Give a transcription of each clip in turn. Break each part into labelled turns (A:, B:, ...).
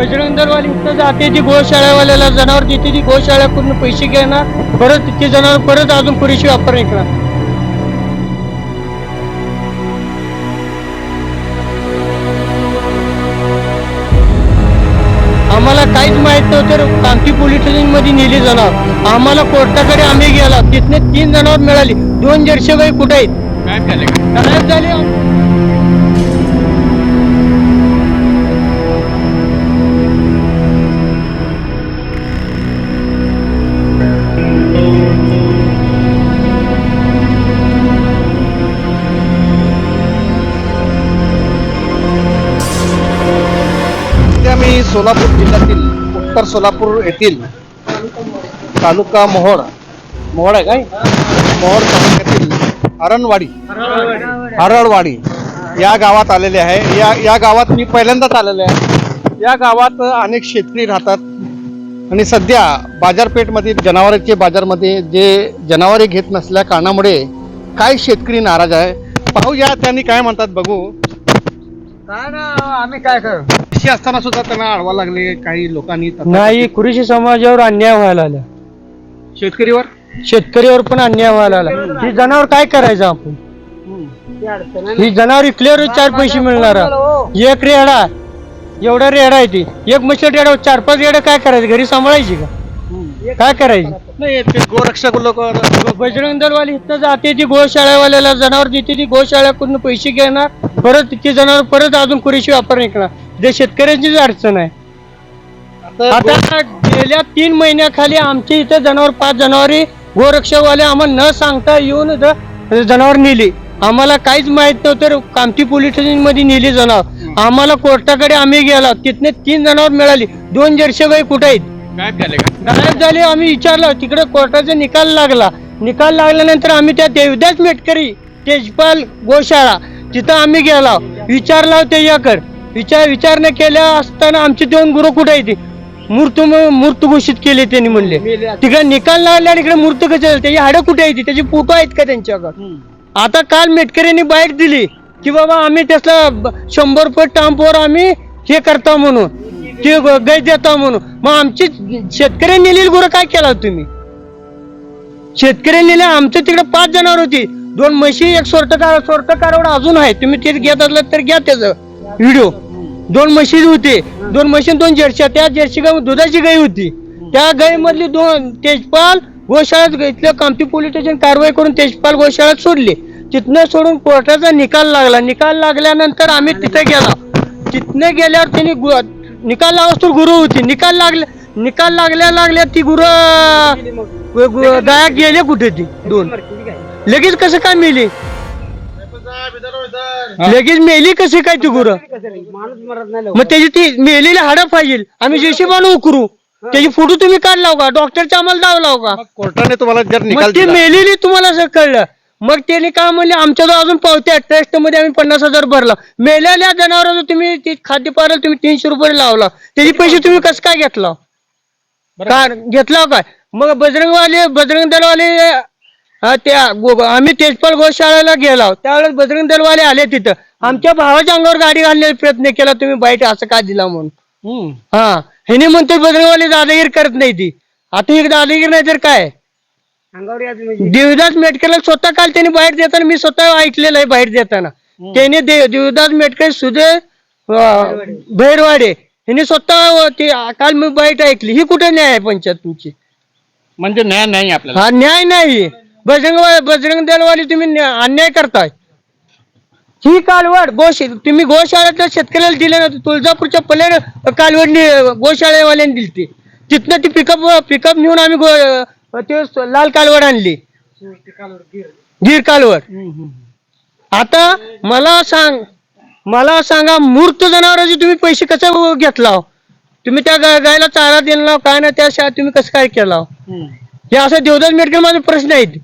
A: बजरंग दलवाली इथं जाते ती गोशाळेवाल्याला जनावर देते. ती गोशाळ्याकडून पैसे घेणार. परत ते जनावर परत अजून पुरेशी वापर ऐकणार. आम्हाला काहीच माहीत नव्हतं कामठी पोलीस स्टेशनमध्ये नेली जनावर. आम्हाला कोर्टाकडे आम्ही गेला. तिथने तीन जनावर मिळाली. दोन जर्शी गाई कुठे आहेत? गायब झाले.
B: सोलापूर जिल्ह्यातील उत्तर सोलापूर येथील तालुका मोहोळ मोहोळ आहे काय? मोहोळ तालुक्यातील हरणवाडी हरळवाडी या गावात आलेले आहे. या या गावात मी पहिल्यांदाच आलेले आहे. या गावात अनेक शेतकरी राहतात. आणि सध्या बाजारपेठमधील जनावरांचे बाजारमध्ये जे जनावरे घेत नसल्या कारणामुळे काय शेतकरी नाराज आहे. पाहूया त्यांनी काय म्हणतात बघू.
A: काय ना आम्ही काय करू?
B: अशी असताना सुद्धा त्यांना अडवा लागले काही लोकांनी
A: नाही कृषी समाजावर अन्याय व्हायला आला.
B: शेतकरीवर?
A: शेतकरीवर पण अन्याय व्हायला आला. ही जनावर काय करायचं आपण? ही जनावर विकल्यावर चार पैसे मिळणार. एक रेडा एवढा रेडा आहे ती. एक म्हशी रेडा चार पाच रेडा काय करायचं? घरी सांभाळायची का? काय करायची?
B: नाही ते गोरक्षक लोक
A: बजरंग दलवाली इथं जाते ती गोशाळेवाल्याला जनावर देते ती गोशाळ्याकडून पैसे घेणार. परत ते जनावर परत अजून पुरेशी वापर ऐकणार जे शेतकऱ्यांचीच अडचण आहे. आता गेल्या तीन महिन्याखाली आमच्या इथं जनावर पाच जनावरे गोरक्षकवाले आम्हाला न सांगता येऊन जनावर नेली. आम्हाला काहीच माहीत नव्हतं कामठी पोलीस स्टेशनमध्ये नेली जनावर. आम्हाला कोर्टाकडे आम्ही गेलो. तिथने तीन जनावर मिळाली. दोन जर्शी गाई कुठे आहेत? गायब झाले आम्ही विचारलं. तिकडे कोर्टाचा निकाल लागला. निकाल लागल्यानंतर आम्ही त्या देवदास मेटकरी तेजपाल गोशाळा तिथं आम्ही गेलो. विचारला त्याच्याकडे विचार विचारणा केल्या असताना आमची दोन गुरु कुठे आहे ती? मूर्त मूर्त घोषित केले त्यांनी म्हणले. तिकडे निकाल लागला आणि इकडे मूर्त कसं झालं? त्याची हाडं कुठे आहे ती? त्याची फोटो आहेत का त्यांच्याकडे? आता काल मेटकऱ्यांनी बाईट दिली की बाबा आम्ही त्याला शंभर रुपये टांपवर आम्ही हे करता म्हणून. ते ग- देता म्हणून. मग आमची शेतकऱ्यांनी नेलेली गुरं काय केला तुम्ही? शेतकऱ्यांनी नेले. आमच्या तिकडे पाच जनावर होती. दोन म्हशी एक सोर्टकार सोर्टकारवर अजून आहे. तुम्ही ते घेत असलं तर घ्या त्याचं. व्हिडिओ दोन म्हशी होते दोन म्हशी दोन जर्सी त्या जर्सी गाय दुधाची गाय होती त्या गाई मधली दोन तेजपाल गोशाळेत इथल्या कामती पोलीस स्टेशन कारवाई करून तेजपाल गोशाळेत सोडली तिथनं सोडून कोर्टाचा निकाल लागला निकाल लागल्यानंतर आम्ही तिथे गेला तिथनं गेल्यावर त्यांनी निकाल लावस तर गुरु होती निकाल लागले निकाल लागल्या लागल्या ती गुरु गाया गेले कुठे ती दोन लगेच कसं काय मेली लगेच मेली कशी काय ती गुरं? मग त्याची ती मेलेली हाडं पाहिजे आम्ही जेशी बनवू उकरू. त्याची फोटो तुम्ही काढलाव का? डॉक्टरच्या आम्हाला दाव लाव का?
B: कोर्टाने तुम्हाला जर निकाल
A: मग ती
B: दिला.
A: मेलेली तुम्हाला असं कळलं. मग त्याने काय म्हणले? आमच्याजवळ अजून पावत्या ट्रस्टमध्ये आम्ही पन्नास हजार भरला. मेलेल्या जनावरांचं तुम्ही ती खाद्य पाहिलं तुम्ही तीनशे रुपये लावला. त्याचे पैसे तुम्ही कसं काय घेतला? का घेतला काय? मग बजरंगवाले बजरंग दलवाले हा, त्या गो- आम्ही तेजपाल गोशाळेला गेलो. त्यावेळेस बजरंग दलवाले आले तिथं. आमच्या भावाच्या अंगावर गाडी घालण्याचा प्रयत्न केला तुम्ही बाईट असं का दिला म्हणून?
B: हम्म.
A: हा. ह्याने म्हणतो बजरंगवाले दादागिरी करत नाही ती. आता ही दादागिरी नाही तर काय? देवदास मेटकरला स्वतः काल त्यांनी बाहेर देताना मी स्वतः ऐकलेलं आहे बाहेर देताना. त्याने देव देवदास मेटकर सुजय अं, भैरवाडे. ह्यांनी स्वतः ते काल मी बाईट ऐकली. ही कुठे न्याय आहे पंचायत तुमची?
C: म्हणजे न्याय नाही आपल्याला.
A: हा न्याय नाही. बजरंग बजरंग दलवाली तुम्ही न्या- अन्याय करताय. ही कालवड गोश तुम्ही गोशाळेतल्या शेतकऱ्याला दिले ना तुळजापूरच्या पलेर कालवड गोशाळेवाल्यांनी दिली ती. तिथनं ती पिकअप पिकअप नेऊन आम्ही गो- ते स- लाल कालवड आणली. गीर कालवड. आता मला सांग मला सांगा मूर्त जनावरांचे तुम्ही पैसे कसे घेतला हो? तुम्ही त्या गा- गायला चारा दिला काय ना त्या तुम्ही कसं काय केला हो? हे असं देवदास मेडकल माझे प्रश्न आहेत.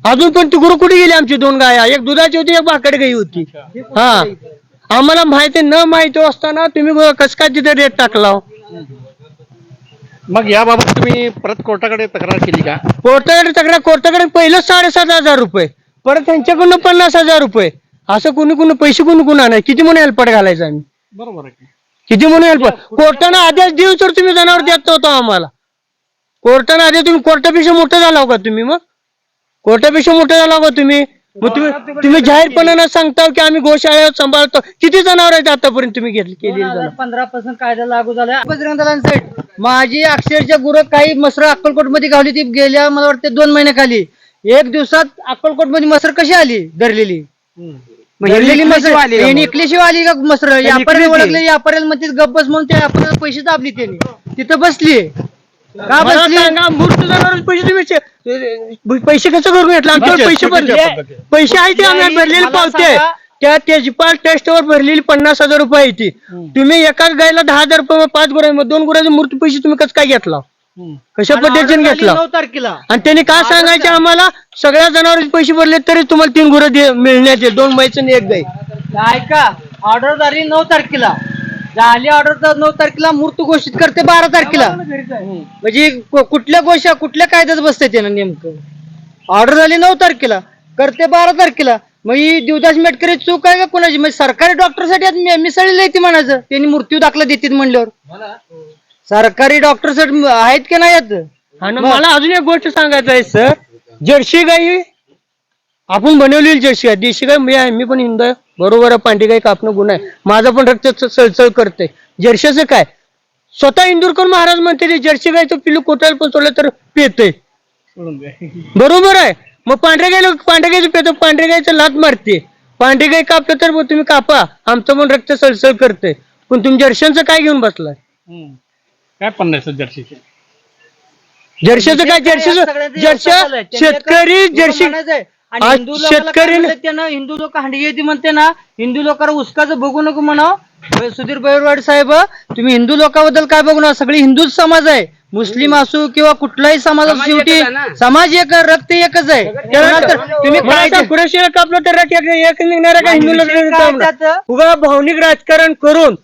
A: अजून पण ती गुरु कुठे गेली आमची दोन गाया? एक दुधाची होती एक भाकड गाई होती. हा आम्हाला माहिती न माहिती असताना तुम्ही कसं काय तिथे रेट टाकला?
B: मग याबाबत तुम्ही परत कोर्टाकडे तक्रार केली का?
A: कोर्टाकडे तक्रार कोर्टाकडे पहिलं साडेसात हजार रुपये. परत त्यांच्याकडून पन्नास हजार रुपये. असं कुणी कुणी पैसे कुणी कुणा नाही किती म्हणून हेल्पट घालायचं आम्ही?
B: बरोबर आहे
A: किती म्हणून हेल्प कोर्टानं आदेश देऊन तर तुम्ही जनावर देत होता आम्हाला. कोर्टानं आदेश तुम्ही कोर्टापेक्षा मोठं झाला का तुम्ही मग? कोर्टापेक्षा मोठं झाला का तुम्ही? मग तुम्ही तुम्ही जाहीरपणानं सांगता की आम्ही गोशाळा सांभाळतो. किती जनावर आहेत आतापर्यंत तुम्ही घेतली जनावर?
D: पंधरा पासून कायदा लागू झाला माझी अक्षरशः गुरं काही मसर अक्कलकोटमध्ये गावली ती गेल्या मला वाटते दोन महिन्याखाली. एक दिवसात अक्कलकोटमध्ये मसर कशी आली? धरलेली. धरलेली मसर. निकल्याशिवाय आली का मसर? यापर्यंत ओळखले यापर्यंत म्हणते गप्पस म्हणून त्या यापर्यंत पैसे दाबली त्यांनी. तिथं बसली का बसली?
A: जनावर पैसे तुम्ही पैसे कसं करून घेतले? आमच्यावर पैसे भरले. पैसे आहे ते आम्ही भरलेली पावते. त्या तेजपाल टेस्ट वर भरलेली पन्नास हजार रुपये आहे ती. तुम्ही एकाच गायला दहा हजार रुपये पाच गुरा दोन गुराचे मूर्ती पैसे तुम्ही कसं काय घेतला? कशा पद्धतीने घेतला?
D: नऊ तारखेला.
A: आणि त्यांनी काय सांगायचे आम्हाला? सगळ्या जनावरांचे पैसे भरले तरी तुम्हाला तीन गुरं येईल दोन आणि एक गाय.
D: ऐका ऑर्डर झाली नऊ तारखेला. झाली ऑर्डर नऊ तारखेला मूर्त घोषित करते बारा तारखेला. म्हणजे कु- कुठल्या गोष्या कुठल्या कायद्यात बसते त्यानं नेमकं? ऑर्डर झाली नऊ तारखेला करते बारा तारखेला. मग ही देवदास मेटकरी चूक आहे का कोणाची? म्हणजे सरकारी डॉक्टरसाठी आज मी- मिसळलेलं आहे ती म्हणायचं. त्यांनी मृत्यू दाखला देतील म्हणल्यावर. सरकारी डॉक्टर आहेत की नाही आहेत
A: आणि मला अजून एक गोष्ट सांगायचं आहे सर. जर्सी गाई आपण बनवलेली जर्सी आहे. देशी गाय मी आहे मी पण हिंदू आहे. बरोबर आहे पांढरी गाय कापणं गुन्हा आहे. माझं पण रक्त च- सळसळ करते. जर्शीचं काय? स्वतः इंदुरकर महाराज म्हणते ते जर्सी गायचं पिल्लू कोटायला पण सोडलं तर पेतय बरोबर आहे. मग पांढऱ्या गायला पांढऱ्या गायचं पेतो पांढऱ्या गायचं लात मारते. पांढरी गाय कापलं तर मग तुम्ही कापा. आमचं पण रक्त सळसळ करते. पण तुम्ही जर्शांचं काय घेऊन बसलाय?
C: काय पन्नास जर्सीचे
A: जर्शीचं. काय? जर्शी. शेतकरी
D: आहे. आणि
A: आज
D: हिंदू लोकांना
A: शेतकरी
D: त्यानं? हिंदू लोक हंडी येते म्हणते ना? हिंदू लोकांना उस्काचं बघू नको म्हणाव. सुधीर बैरवाड साहेब तुम्ही हिंदू लोकांबद्दल काय बघू नका? सगळी हिंदूच समाज आहे. मुस्लिम असो किंवा कुठलाही समाज असो शेवटी समाज एक रक्त एकच आहे. त्यानंतर तुम्ही काय ते-
A: कापलं तर एक एक निघणारा का? हिंदू
D: काय त्याचं?
A: उगा भावनिक राजकारण करून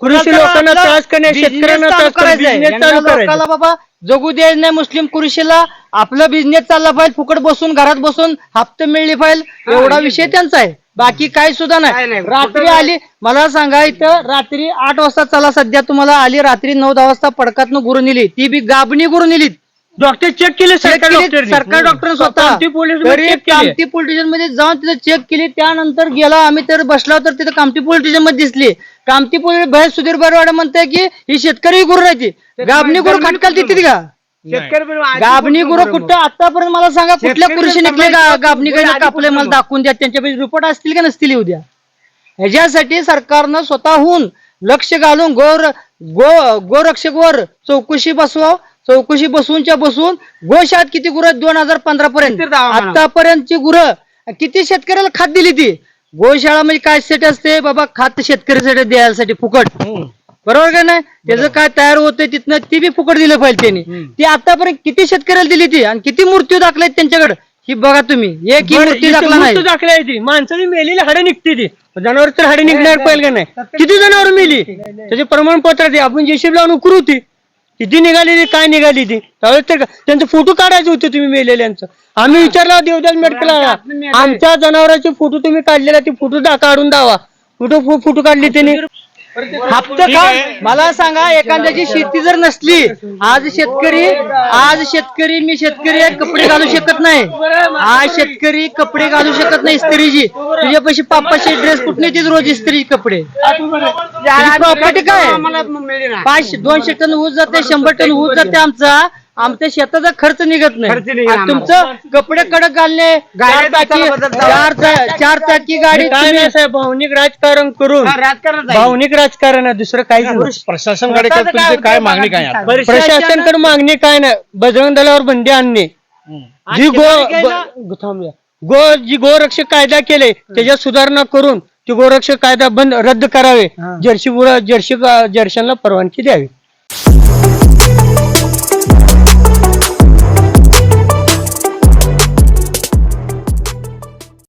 A: कुरेशी लोकांना त्रास करणे शेतकऱ्यांना त्रास
D: करायचा
A: करायचा
D: बाबा जगू द्यायचं नाही मुस्लिम कुरुशीला आपला बिझनेस चालला पाहिजे फुकट बसून घरात बसून हप्ते मिळले पाहिजे एवढा विषय त्यांचा आहे. बाकी काही सुद्धा नाही. रात्री आली मला सांगा इथं रात्री आठ वाजता चला सध्या तुम्हाला आली रात्री नऊ दहा वाजता पडकातनं गुरु नेली ती बी गाबणी गुरु नेली
A: डॉक्टर चेक केले सरकार
D: केली
A: डॉक्टरनी.
D: सरकार डॉक्टर स्वतः.
A: कामठी पोलीस
D: तरी
A: check केली.
D: कामठी पोलीस स्टेशनमध्ये जाऊन तिथे चेक केली त्यानंतर गेला आम्ही तर बसला तर तिथे कामठी पोलीस स्टेशनमध्ये दिसली. कामठी पोलीस बाहेर सुधीर बरवाडे म्हणते की ही शेतकरी गुरु राहायची गाबणी गुरु खटकाल देतील का? गाबणी गुरु कुठं? आतापर्यंत मला सांगा कुठल्या पुरुषी निघले गाबणी कडे कापले मला दाखवून द्या त्यांच्या रिपोर्ट असतील का नसतील उद्या ह्याच्यासाठी सरकारनं स्वतःहून लक्ष घालून गोर गो गोरक्षकवर चौकशी बसवा चौकशी बसूनच्या बसून गोशात किती गुरं दोन हजार पंधरा पर्यंत. आतापर्यंतची गुरं किती शेतकऱ्याला खात दिली ती? गोशाळा म्हणजे काय सेट असते? बाबा खात शेतकऱ्यासाठी द्यायसाठी फुकट. बरोबर का नाही? त्याचं काय तयार होतंय तिथनं ती बी फुकट दिलं पाहिजे त्यांनी. ती आतापर्यंत किती शेतकऱ्याला दिली ती? आणि किती मृत्यू दाखलायत त्यांच्याकडे? ही बघा तुम्ही. एक मृत्यू दाखला नाही.
A: मृत्यू दाखला आहे ती. माणसाची मेलेली हाडं निघते ती. जनावर तर हाडे निघणार पाहिजे का नाही. किती जनावर मेली? त्याचे प्रमाणपत्र ते आपण जेशीब लावून उकरू होती. किती निघाली ती काय निघाली ती? त्यावेळेस त्यांचे फोटो काढायचे होते तुम्ही मेलेल्यांचं. आम्ही विचारला देवदास मेडकला आमच्या जनावरांचे फोटो तुम्ही काढलेला ते फोटो काढून दावा. फोटो फोटो काढले त्यांनी
D: हप्ते का मला सांगा एखाद्याची शेती जर नसली आज शेतकरी आज शेतकरी मी शेतकरी आहे, कपडे घालू शकत नाही. आज शेतकरी कपडे घालू शकत नाही इस्त्रीची तुझ्यापाशी पापाचे ड्रेस कुठे येतील रोज इस्त्री कपडे? प्रॉपर्टी काय? पाचशे दोनशे टन ऊस जाते शंभर टन ऊस जाते आमचा. आमच्या शेताचा खर्च निघत नाही. आणि तुमचं कपडे कडक घालणे चार चाकी चार चा- चार चाकी गाडी
A: काय नाही साहेब भावनिक राजकारण करून भावनिक राजकारण आहे दुसरं काहीच नाही.
C: प्रशासनकडे काय तुमची काय मागणी काय आहे?
A: प्रशासनकडे मागणी काय नाही. बजरंग दलावर बंदी आणणे. जी गो ब- थांबूया. गो जी गोरक्षक कायदा केले त्याच्यात सुधारणा करून ती गोरक्षक कायदा बंद रद्द करावे. जर्सी जर्सी जर्शनला परवानगी द्यावी.